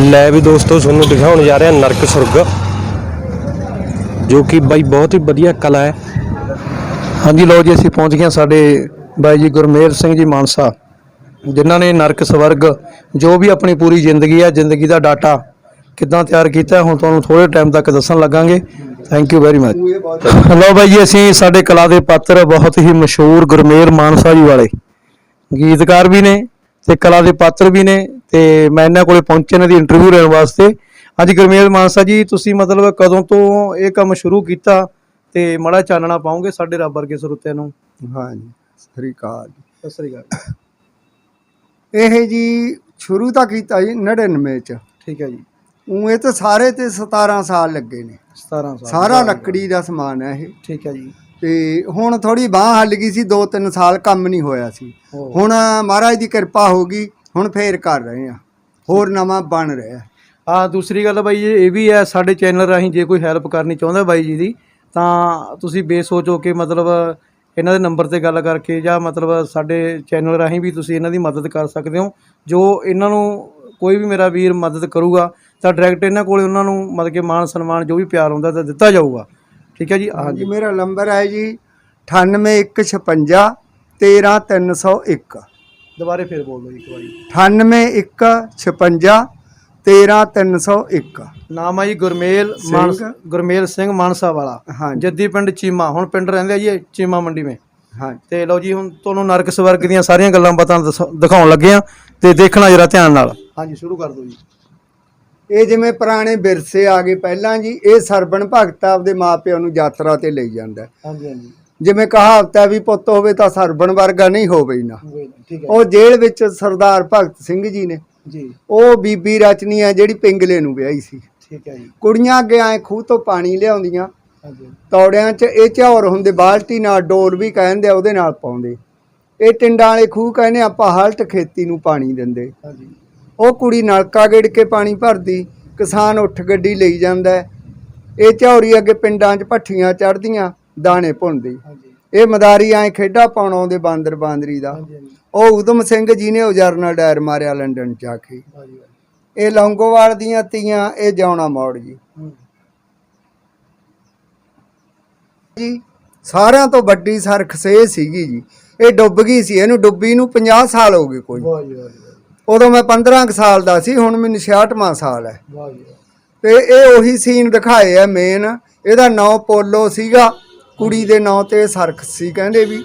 ਲੈ ਵੀ ਦੋਸਤੋ, ਤੁਹਾਨੂੰ ਦਿਖਾਉਣ ਜਾ ਰਿਹਾ ਨਰਕ ਸੁਰਗ, ਜੋ ਕਿ ਬਾਈ ਬਹੁਤ ਹੀ ਵਧੀਆ ਕਲਾ ਹੈ। ਹਾਂਜੀ, ਲਓ ਜੀ, ਅਸੀਂ ਪਹੁੰਚ ਗਏ ਹਾਂ ਸਾਡੇ ਬਾਈ ਜੀ ਗੁਰਮੇਲ ਸਿੰਘ ਜੀ ਮਾਨਸਾ, ਜਿਨ੍ਹਾਂ ਨੇ ਨਰਕ ਸਵਰਗ ਜੋ ਵੀ ਆਪਣੀ ਪੂਰੀ ਜ਼ਿੰਦਗੀ ਹੈ, ਜ਼ਿੰਦਗੀ ਦਾ ਡਾਟਾ ਕਿੱਦਾਂ ਤਿਆਰ ਕੀਤਾ ਹੁਣ ਤੁਹਾਨੂੰ ਥੋੜੇ ਟਾਈਮ ਤੱਕ ਦੱਸਣ ਲੱਗਾਂਗੇ। ਥੈਂਕ ਯੂ ਵੈਰੀ ਮਚ ਲਓ ਬਾਈ ਜੀ, ਅਸੀਂ ਸਾਡੇ ਕਲਾ ਦੇ ਪਾਤਰ ਬਹੁਤ ਹੀ ਮਸ਼ਹੂਰ ਗੁਰਮੇਲ ਮਾਨਸਾ ਜੀ ਵਾਲੇ, ਗੀਤਕਾਰ ਵੀ ਨੇ ਤੇ ਕਲਾ ਦੇ ਪਾਤਰ ਵੀ ਨੇ। ਤੇ ਮੈਂ ਇਹਨਾਂ ਕੋਲੇ ਪਹੁੰਚੇ ਇਹਨਾਂ ਦੀ ਇੰਟਰਵਿਊ ਲੈਣ ਵਾਸਤੇ। ਹਾਂਜੀ ਗੁਰਮੇਲ ਮਾਨਸਾ ਜੀ ਤੁਸੀਂ ਮਤਲਬ ਕਦੋਂ ਤੋਂ ਇਹ ਕੰਮ ਸ਼ੁਰੂ ਕੀਤਾ ਤੇ ਮੜਾ ਚਾਨਣਾ ਪਾਉਂਗੇ ਸਾਡੇ ਰੱਬ ਵਰਗੇ ਸਰੋਤਿਆਂ ਨੂੰ? ਹਾਂਜੀ ਸ੍ਰੀ ਅਕਾਲ। ਸਤਿ ਸ੍ਰੀ ਅਕਾਲ। ਇਹ ਜੀ ਸ਼ੁਰੂ ਤਾਂ ਕੀਤਾ ਜੀ 99 ਚ। ਠੀਕ ਹੈ ਜੀ। ਉਹ ਇਹ ਤਾਂ ਸਾਰੇ ਤੇ 17 ਸਾਲ ਲੱਗੇ ਨੇ। 17 ਸਾਲ। ਸਾਰਾ ਲੱਕੜੀ ਦਾ ਸਮਾਨ ਹੈ ਇਹ। ਠੀਕ ਹੈ ਜੀ। ਤੇ ਹੁਣ ਥੋੜੀ ਬਾਹ ਹੱਲ ਗਈ ਸੀ 2-3 ਸਾਲ ਕੰਮ ਨਹੀਂ ਹੋਇਆ ਸੀ। ਹੁਣ ਮਹਾਰਾਜ ਦੀ ਕਿਰਪਾ ਹੋ ਗਈ ਹੁਣ ਫੇਰ ਕਰ ਰਹੇ ਆ। ਹੋਰ ਨਵਾਂ ਬਣ ਰਿਹਾ। ਆ ਦੂਸਰੀ ਗੱਲ ਬਾਈ ਇਹ ਇਹ ਵੀ ਹੈ ਸਾਡੇ ਚੈਨਲ ਰਾਹੀਂ ਜੇ ਕੋਈ ਹੈਲਪ ਕਰਨੀ ਚਾਹੁੰਦਾ ਬਾਈ ਜੀ ਦੀ ਤਾਂ ਤੁਸੀਂ ਬੇਸੋਚ ਹੋ ਕੇ ਮਤਲਬ ਇਹਨਾਂ ਦੇ ਨੰਬਰ ਤੇ ਗੱਲ ਕਰਕੇ ਜਾਂ ਮਤਲਬ ਸਾਡੇ ਚੈਨਲ ਰਾਹੀਂ ਵੀ ਤੁਸੀਂ ਇਹਨਾਂ ਦੀ ਮਦਦ ਕਰ ਸਕਦੇ ਹੋ। ਜੋ ਇਹਨਾਂ ਨੂੰ ਕੋਈ ਵੀ ਮੇਰਾ ਵੀਰ ਮਦਦ ਕਰੂਗਾ ਤਾਂ ਡਾਇਰੈਕਟ ਇਹਨਾਂ ਕੋਲੇ ਉਹਨਾਂ ਨੂੰ ਮਤਲਬ ਕਿ ਮਾਨ ਸਨਮਾਨ ਜੋ ਵੀ ਪਿਆਰ ਹੁੰਦਾ ਤਾਂ ਦਿੱਤਾ ਜਾਊਗਾ। ਠੀਕ ਹੈ ਜੀ? ਹਾਂਜੀ ਮੇਰਾ ਨੰਬਰ ਹੈ ਜੀ 98156 13301 ਦੁਬਾਰੇ ਫੇਰ ਬੋਲ ਦਿਓ ਜੀ ਇੱਕ ਵਾਰੀ 98156 13301 ਨਾਮ ਹੈ ਜੀ ਗੁਰਮੇਲ ਮਾਨਸ। ਗੁਰਮੇਲ ਸਿੰਘ ਮਾਨਸਾ ਵਾਲਾ। ਹਾਂਜੀ। ਜੱਦੀ ਪਿੰਡ ਚੀਮਾ ਹੁਣ ਪਿੰਡ ਰਹਿੰਦੇ ਆ ਜੀ ਇਹ ਚੀਮਾ ਮੰਡੀ ਮੇ। ਹਾਂਜੀ। ਤੇ ਲਓ ਜੀ ਹੁਣ ਤੁਹਾਨੂੰ ਨਰਕ ਸਵਰਗ ਦੀਆਂ ਸਾਰੀਆਂ ਗੱਲਾਂ ਬਾਤਾਂ ਦੱਸ- ਦਿਖਾਉਣ ਲੱਗੇ ਆ ਤੇ ਦੇਖਣਾ ਜਰਾ ਧਿਆਨ ਨਾਲ। ਹਾਂਜੀ ਸ਼ੁਰੂ ਕਰ ਦਿਓ ਜੀ। ਇਹ ਜਿਵੇਂ ਪੁਰਾਣੇ ਵਿਰਸੇ ਆ ਗਏ ਪਹਿਲਾਂ ਜੀ ਇਹ ਸਰਬਣ ਭਗਤ ਆਪਦੇ ਮਾਪਿਆਂ ਨੂੰ ਯਾਤਰਾ ਤੇ ਲਈ ਜਾਂਦਾ। ਹੈ। ਹਾਂਜੀ ਹਾਂਜੀ। ਜਿਵੇਂ ਕਹਾਵਤ ਹੈ ਵੀ ਪੁੱਤ ਹੋਵੇ ਤਾਂ ਸਰਬਣ ਵਰਗਾ ਨਹੀਂ ਹੋਵੇ ਨਾ। ਉਹ ਜੇਲ੍ਹ ਵਿੱਚ ਸਰਦਾਰ ਭਗਤ ਸਿੰਘ ਜੀ ਨੇ ਜੀ। ਉਹ ਬੀਬੀ ਰਚਨੀ ਹੈ ਜਿਹੜੀ ਪਿੰਗਲੇ ਨੂੰ ਵਿਆਹੀ ਸੀ। ਠੀਕ ਹੈ ਜੀ। ਕੁੜੀਆਂ ਅੱਗੇ ਆਏ ਖੂਹ ਤੋਂ ਪਾਣੀ ਲਿਆਉਂਦੀਆਂ ਤੌੜਿਆਂ 'ਚ ਇਹ ਝੌਰ ਹੁੰਦੇ ਬਾਲਟੀ ਨਾਲ ਡੋਰ ਵੀ ਕਹਿੰਦੇ ਉਹਦੇ ਨਾਲ ਪਾਉਂਦੇ। ਇਹ ਟਿੰਡਾਂ ਵਾਲੇ ਖੂਹ ਕਹਿੰਦੇ ਆਪਾਂ ਹਲਟ ਖੇਤੀ ਨੂੰ ਪਾਣੀ ਦਿੰਦੇ। ਉਹ ਕੁੜੀ ਨਲਕਾ ਗੇੜ ਕੇ ਪਾਣੀ ਭਰਦੀ ਕਿਸਾਨ ਉੱਠ ਗੱਡੀ ਲਈ ਜਾਂਦਾ। ਇਹ ਝੌਰੀ ਅੱਗੇ ਪਿੰਡਾਂ 'ਚ ਭੱਠੀਆਂ ਚੜਦੀਆਂ ਦਾਣੇ ਭੁੰਨਦੀ। ਇਹ ਮਦਾਰੀ ਐ ਖੇਡਾਂ ਪਾਉਣ ਆਉਂਦੇ ਬਾਂਦਰ ਬਾਂਦਰੀ ਦਾ। ਉਹ ਉਦਮ ਸਿੰਘ ਜੀ ਨੇ ਉਹ ਜਰਨਲ ਡਾਇਰ ਮਾਰਿਆ ਲੰਡਨ 'ਚ ਜਾ ਕੇ। ਇਹ ਲੌਂਗੋਵਾਲ ਦੀਆਂ ਤੀਆਂ ਇਹ ਜਾਉਣਾ ਮੌੜ ਜੀ। ਜੀ ਸਾਰਿਆਂ ਤੋਂ ਵੱਡੀ ਸਰਖ ਸੇ ਸੀਗੀ ਜੀ। ਇਹ ਡੁੱਬ ਗਈ ਸੀ। ਇਹਨੂੰ ਡੁੱਬੀ ਨੂੰ 50 ਸਾਲ ਹੋ ਗਏ ਕੋਈ। ਉਦੋਂ ਮੈਂ 15 ਕੁ ਸਾਲ ਦਾ ਸੀ ਹੁਣ ਮੈਨੂੰ 66ਵਾਂ ਸਾਲ ਹੈ। ਤੇ ਇਹ ਉਹੀ ਸੀਨ ਦਿਖਾਏ ਆ ਮੇਨ ਇਹਦਾ ਨਾਂ ਪੋਲੋ ਸੀਗਾ। ਕੁੜੀ ਦੇ ਨਾਂ ਤੇ ਸਰਖ ਸੀ ਕਹਿੰਦੇ ਵੀ।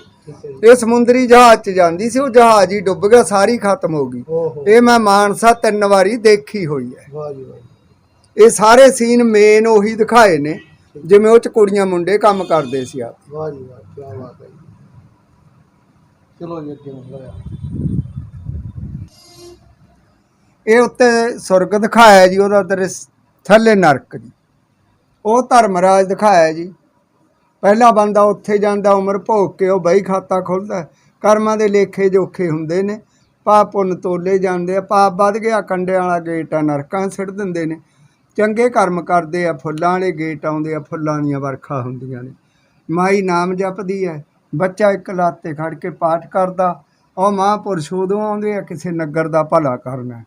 ਇਹ ਸਮੁੰਦਰੀ ਜਹਾਜ਼ 'ਚ ਜਾਂਦੀ ਸੀ ਉਹ ਜਹਾਜ਼ ਹੀ ਡੁੱਬ ਗਿਆ ਸਾਰੀ ਖਤਮ ਹੋ ਗਈ। ਇਹ ਮੈਂ ਮਾਨਸਾ ਤਿੰਨ ਵਾਰੀ ਦੇਖੀ ਹੋਈ ਹੈ। ਇਹ ਸਾਰੇ ਸੀਨ ਮੇਨ ਉਹੀ ਦਿਖਾਏ ਨੇ ਜਿਵੇਂ ਉਹ 'ਚ ਕੁੜੀਆਂ ਮੁੰਡੇ ਕੰਮ ਕਰਦੇ ਸੀ ਆ ਵਾਹ ਜੀ ਵਾਹ ਕੀ ਬਾਤ ਹੈ ਜੀ। ਚਲੋ ਜੀ ਅੱਗੇ ਹੋਇਆ ਇਹ ਉੱਤੇ ਸੁਰਗ ਦਿਖਾਇਆ ਜੀ ਉਹਦਾ ਦ੍ਰਿਸ਼ ਥੱਲੇ ਨਰਕ ਜੀ। ਉਹ ਧਰਮਰਾਜ ਦਿਖਾਇਆ ਜੀ। ਪਹਿਲਾ ਬੰਦਾ ਉੱਥੇ ਜਾਂਦਾ, ਉਮਰ ਭੋਗ ਕੇ ਉਹ ਬਈ ਖਾਤਾ ਖੁੱਲਦਾ। ਕਰਮਾਂ ਦੇ ਲੇਖੇ ਜੋਖੇ ਹੁੰਦੇ ਨੇ। ਪਾਪ ਪੁੰਨ ਤੋਲੇ ਜਾਂਦੇ ਆ। ਪਾਪ ਵੱਧ ਗਿਆ, ਕੰਡਿਆਂ ਵਾਲਾ ਗੇਟ ਆ, ਨਰਕਾਂ ਸਿੱਟ ਦਿੰਦੇ ਨੇ। ਚੰਗੇ ਕਰਮ ਕਰਦੇ ਆ, ਫੁੱਲਾਂ ਵਾਲੇ ਗੇਟ ਆਉਂਦੇ ਆ, ਫੁੱਲਾਂ ਦੀਆਂ ਵਰਖਾ ਹੁੰਦੀਆਂ ਨੇ। ਮਾਈ ਨਾਮ ਜਪਦੀ ਹੈ ਬੱਚਾ ਇੱਕ ਲੱਤ ਤੇ ਖੜ ਕੇ ਪਾਠ ਕਰਦਾ। ਉਹ ਮਹਾਂਪੁਰਸ਼ ਉਦੋਂ ਆਉਂਦੇ ਆ, ਕਿਸੇ ਨਗਰ ਦਾ ਭਲਾ ਕਰਨਾ।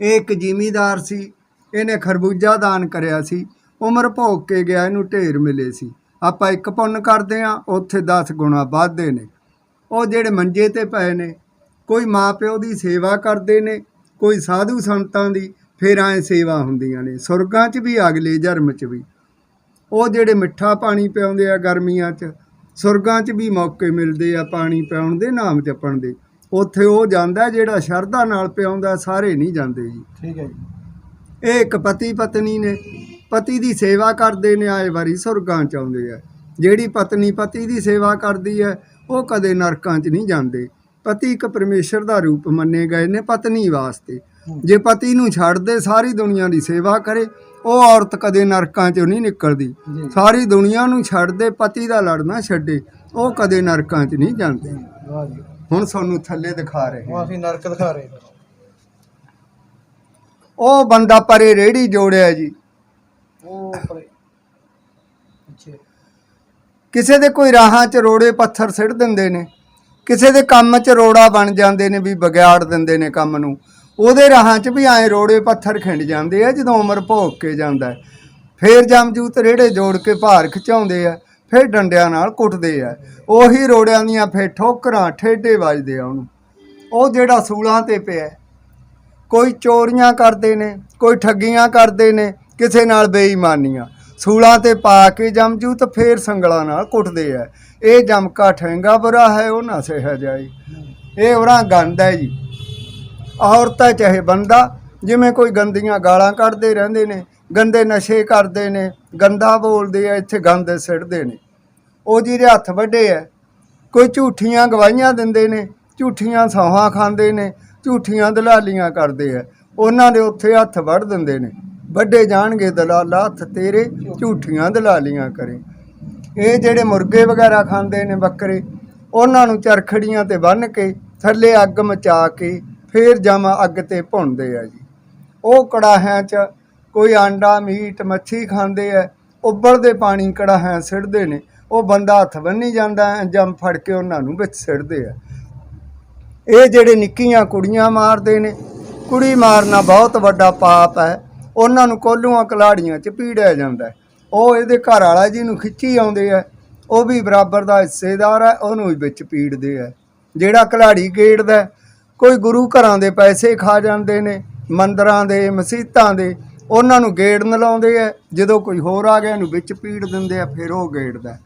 ਇਹ ਇੱਕ ਜ਼ਿਮੀਦਾਰ ਸੀ। ਇਹਨੇ ਖਰਬੂਜਾ ਦਾਨ ਕਰਿਆ ਸੀ। ਉਮਰ ਭੋਗ ਕੇ ਗਿਆ, ਇਹਨੂੰ ਢੇਰ ਮਿਲੇ ਸੀ। ਆਪਾਂ ਇੱਕ ਪੁੰਨ ਕਰਦੇ ਆ ਉੱਥੇ 10 ਗੁਣਾ ਵੱਧਦੇ ਨੇ। ਉਹ ਜਿਹੜੇ ਮੰਜੇ ਤੇ ਪਏ ਨੇ ਕੋਈ ਮਾਪਿਓ ਦੀ ਸੇਵਾ ਕਰਦੇ ਨੇ ਕੋਈ ਸਾਧੂ ਸੰਤਾਂ ਦੀ ਫਿਰ ਐ ਸੇਵਾ ਹੁੰਦੀਆਂ ਨੇ। ਸੁਰਗਾਂ 'ਚ ਵੀ ਅਗਲੇ ਜਨਮ 'ਚ ਵੀ। ਉਹ ਜਿਹੜੇ ਮਿੱਠਾ ਪਾਣੀ ਪਿਆਉਂਦੇ ਆ ਗਰਮੀਆਂ 'ਚ ਸੁਰਗਾਂ 'ਚ ਵੀ ਮੌਕੇ ਮਿਲਦੇ ਆ ਪਾਣੀ ਪਿਆਉਣ ਦੇ ਨਾਮ ਜਪਣ ਦੇ। ਉੱਥੇ ਉਹ ਜਾਂਦਾ ਜਿਹੜਾ ਸ਼ਰਧਾ ਨਾਲ ਪਿਆਉਂਦਾ ਸਾਰੇ ਨਹੀਂ ਜਾਂਦੇ ਜੀ। ਠੀਕ ਹੈ ਜੀ। ਇਹ ਇੱਕ ਪਤੀ ਪਤਨੀ ਨੇ। ਪਤੀ ਦੀ ਸੇਵਾ ਕਰਦੇ ਨੇ ਆਏ ਵਾਰੀ ਸੁਰਗਾਂ ਚ ਆਉਂਦੇ ਆ। ਜਿਹੜੀ ਪਤਨੀ ਪਤੀ ਦੀ ਸੇਵਾ ਕਰਦੀ ਹੈ ਉਹ ਕਦੇ ਨਰਕਾਂ 'ਚ ਨਹੀਂ ਜਾਂਦੇ। ਪਤੀ ਇੱਕ ਪਰਮੇਸ਼ਰ ਦਾ ਰੂਪ ਮੰਨੇ ਗਏ ਨੇ ਪਤਨੀ ਵਾਸਤੇ। ਜੇ ਪਤੀ ਨੂੰ ਛੱਡ ਦੇ ਸਾਰੀ ਦੁਨੀਆ ਦੀ ਸੇਵਾ ਕਰੇ ਉਹ ਔਰਤ ਕਦੇ ਨਰਕਾਂ 'ਚੋਂ ਨਹੀਂ ਨਿਕਲਦੀ। ਸਾਰੀ ਦੁਨੀਆ ਨੂੰ ਛੱਡ ਦੇ ਪਤੀ ਦਾ ਲੜਨਾ ਛੱਡੇ ਉਹ ਕਦੇ ਨਰਕਾਂ 'ਚ ਨਹੀਂ ਜਾਂਦੇ। ਹੁਣ ਸਾਨੂੰ ਥੱਲੇ ਦਿਖਾ ਰਹੇ ਉਹ ਹਾਂ ਅਸੀਂ ਨਰਕ ਦਿਖਾ ਰਹੇ ਉਹ ਬੰਦਾ ਪਰੇ ਰੇੜੀ ਜੋੜਿਆ ਜੀ। ਉਹ ਪਰੇ ਅੱਛਾ। ਕਿਸੇ ਦੇ ਕੋਈ ਰਾਹਾਂ 'ਚ ਰੋੜੇ ਪੱਥਰ ਸਿੱਟ ਦਿੰਦੇ ਨੇ, ਕਿਸੇ ਦੇ ਕੰਮ 'ਚ ਰੋੜਾ ਬਣ ਜਾਂਦੇ ਨੇ ਵੀ ਵਿਗਾੜ ਦਿੰਦੇ ਨੇ ਕੰਮ ਨੂੰ, ਉਹਦੇ ਰਾਹਾਂ 'ਚ ਵੀ ਐਂ ਰੋੜੇ ਪੱਥਰ ਖਿੰਡ ਜਾਂਦੇ ਆ ਜਦੋਂ ਉਮਰ ਭੋਗ ਕੇ ਜਾਂਦਾ ਹੈ। ਫੇਰ ਜਮਜੂਤ ਰੇੜੇ ਜੋੜ ਕੇ ਭਾਰ ਖਿਚਾਉਂਦੇ ਆ, ਫਿਰ ਡੰਡਿਆਂ ਨਾਲ ਕੁੱਟਦੇ ਆ। ਉਹੀ ਰੋੜਿਆਂ ਦੀਆਂ ਫੇਰ ਠੋਕਰਾਂ, ਠੇਡੇ ਵੱਜਦੇ ਆ ਉਹਨੂੰ। ਉਹ ਜਿਹੜਾ ਸੂਲਾਂ ਤੇ ਪਿਆ ਕੋਈ ਚੋਰੀਆਂ ਕਰਦੇ ਨੇ, ਕੋਈ ਠੱਗੀਆਂ ਕਰਦੇ ਨੇ ਕਿਸੇ ਨਾਲ ਬੇਈਮਾਨੀਆਂ। ਸੂਲਾਂ ਤੇ ਪਾ ਕੇ ਜਮਜੂ ਤਾਂ ਫੇਰ ਸੰਗਲਾਂ ਨਾਲ ਕੁੱਟਦੇ ਆ ਇਹ ਜਮਕਾ ਠੈਂਗਾ ਬੁਰਾ ਹੈ, ਉਹ ਨਾ ਸਹਿ ਜਾਏ। ਇਹ ਉਹਨਾਂ ਗੰਦ ਹੈ ਜੀ। ਔਰਤਾਂ ਚਾਹੇ ਬੰਦਾ, ਜਿਵੇਂ ਕੋਈ ਗੰਦੀਆਂ ਗਾਲਾਂ ਕੱਢਦੇ ਰਹਿੰਦੇ ਨੇ, ਗੰਦੇ ਨਸ਼ੇ ਕਰਦੇ ਨੇ, ਗੰਦਾ ਬੋਲਦੇ ਆ ਇੱਥੇ ਗੰਦ ਸਿੱਟਦੇ ਨੇ। ਉਹ ਜਿਹਦੇ ਹੱਥ ਵੱਡੇ ਆ ਕੋਈ ਝੂਠੀਆਂ ਗਵਾਹੀਆਂ ਦਿੰਦੇ ਨੇ, ਝੂਠੀਆਂ ਸੌਹਾਂ ਖਾਂਦੇ ਨੇ, ਝੂਠੀਆਂ ਦਲਾਲੀਆਂ ਕਰਦੇ ਆ ਉਹਨਾਂ ਦੇ ਉੱਥੇ ਹੱਥ ਵੱਢ ਦਿੰਦੇ ਨੇ। ਵੱਡੇ ਜਾਣਗੇ ਦਲਾਲਾ ਹੱਥ ਤੇਰੇ ਝੂਠੀਆਂ ਦਲਾਲੀਆਂ ਕਰੇ। ਇਹ ਜਿਹੜੇ ਮੁਰਗੇ ਵਗੈਰਾ ਖਾਂਦੇ ਨੇ ਬੱਕਰੇ ਉਹਨਾਂ ਨੂੰ ਚਰਖੜੀਆਂ ਤੇ ਬੰਨ੍ਹ ਕੇ ਥੱਲੇ ਅੱਗ ਮਚਾ ਕੇ ਫੇਰ ਜਮਾ ਅੱਗ ਤੇ ਭੁੰਨਦੇ ਆ ਜੀ। ਉਹ ਕੜਾਹਿਆਂ 'ਚ ਕੋਈ ਆਂਡਾ ਮੀਟ ਮੱਛੀ ਖਾਂਦੇ ਆ ਉੱਬਲਦੇ ਪਾਣੀ ਕੜਾਹਿਆਂ ਸਿੜਦੇ ਨੇ। ਉਹ ਬੰਦਾ ਹੱਥ ਬੰਨੀ ਜਾਂਦਾ ਹੈ, ਜੰਮ ਫੜ ਕੇ ਉਹਨਾਂ ਨੂੰ ਵਿੱਚ ਸਿੱਟਦੇ ਆ। ਇਹ ਜਿਹੜੇ ਨਿੱਕੀਆਂ ਕੁੜੀਆਂ ਮਾਰਦੇ ਨੇ ਕੁੜੀ ਮਾਰਨਾ ਬਹੁਤ ਵੱਡਾ ਪਾਪ ਹੈ ਉਹਨਾਂ ਨੂੰ ਕੋਲੂਆਂ ਕਲਾੜੀਆਂ 'ਚ ਪੀੜਿਆ ਜਾਂਦਾ ਉਹ ਇਹਦੇ ਘਰ ਵਾਲਾ ਜੀ ਨੂੰ ਖਿੱਚੀ ਆਉਂਦੇ ਆ, ਉਹ ਵੀ ਬਰਾਬਰ ਦਾ ਹਿੱਸੇਦਾਰ ਹੈ, ਉਹਨੂੰ ਵੀ ਵਿੱਚ ਪੀੜਦੇ ਆ। ਜਿਹੜਾ ਕਲਾੜੀ ਗੇੜਦਾ ਕੋਈ ਗੁਰੂ ਘਰਾਂ ਦੇ ਪੈਸੇ ਖਾ ਜਾਂਦੇ ਨੇ, ਮੰਦਰਾਂ ਦੇ, ਮਸੀਤਾਂ ਦੇ, ਉਹਨਾਂ ਨੂੰ ਗੇੜਨ ਲਾਉਂਦੇ ਆ। ਜਦੋਂ ਕੋਈ ਹੋਰ ਆ ਗਿਆ, ਇਹਨੂੰ ਵਿੱਚ ਪੀੜ ਦਿੰਦੇ ਆ, ਫਿਰ ਉਹ ਗੇੜਦਾ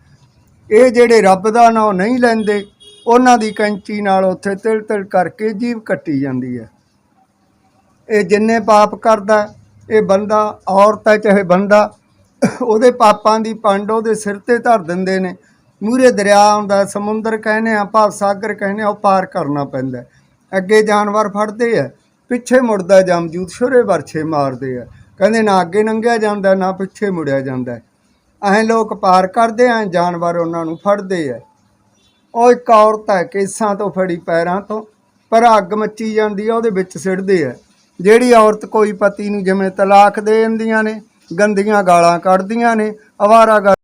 ਇਹ ਜਿਹੜੇ ਰੱਬ ਦਾ ਨਾਮ ਨਹੀਂ ਲੈਂਦੇ, ਉਹਨਾਂ ਦੀ ਕੈਂਚੀ ਨਾਲ ਉੱਥੇ ਤਿਲ ਤਿਲ ਕਰਕੇ ਜੀਵ ਕੱਟੀ ਜਾਂਦੀ ਹੈ। ਇਹ ਜਿੰਨੇ ਪਾਪ ਕਰਦਾ ਇਹ ਬੰਦਾ, ਔਰਤ ਹੈ ਚਾਹੇ ਬੰਦਾ, ਉਹਦੇ ਪਾਪਾਂ ਦੀ ਪੰਡ ਉਹਦੇ ਸਿਰ ਤੇ ਧਰ ਦਿੰਦੇ ਨੇ। ਮੂਰੇ ਦਰਿਆ ਆਉਂਦਾ, ਸਮੁੰਦਰ ਕਹਿੰਦੇ ਆ, ਭਾਵ ਸਾਗਰ ਕਹਿੰਦੇ ਆ, ਉਹ ਪਾਰ ਕਰਨਾ ਪੈਂਦਾ ਅੱਗੇ ਜਾਨਵਰ ਫੜਦੇ ਆ, ਪਿੱਛੇ ਮੁੜਦਾ ਜਮਜੂਤ ਸ਼ੁਰੇ ਵਰਛੇ ਮਾਰਦੇ ਆ। ਕਹਿੰਦੇ ਨਾ ਅੱਗੇ ਲੰਘਿਆ ਜਾਂਦਾ, ਨਾ ਪਿੱਛੇ ਮੁੜਿਆ ਜਾਂਦਾ ਐਂ ਲੋਕ ਪਾਰ ਕਰਦੇ ਆ, ਜਾਨਵਰ ਉਹਨਾਂ ਨੂੰ ਫੜਦੇ ਆ। ਉਹ ਇੱਕ ਔਰਤ ਹੈ, ਕੇਸਾਂ ਤੋਂ ਫੜੀ ਪੈਰਾਂ ਤੋਂ, ਪਰ ਅੱਗ ਮੱਚੀ ਜਾਂਦੀ ਆ, ਉਹਦੇ ਵਿੱਚ ਸਿੜਦੇ ਆ। ਜਿਹੜੀ ਔਰਤ ਕੋਈ ਪਤੀ ਨੂੰ ਜਿਵੇਂ ਤਲਾਕ ਦੇ ਦਿੰਦੀਆਂ ਨੇ, ਗੰਦੀਆਂ ਗਾਲਾਂ ਕੱਢਦੀਆਂ ਨੇ, ਅਵਾਰਾ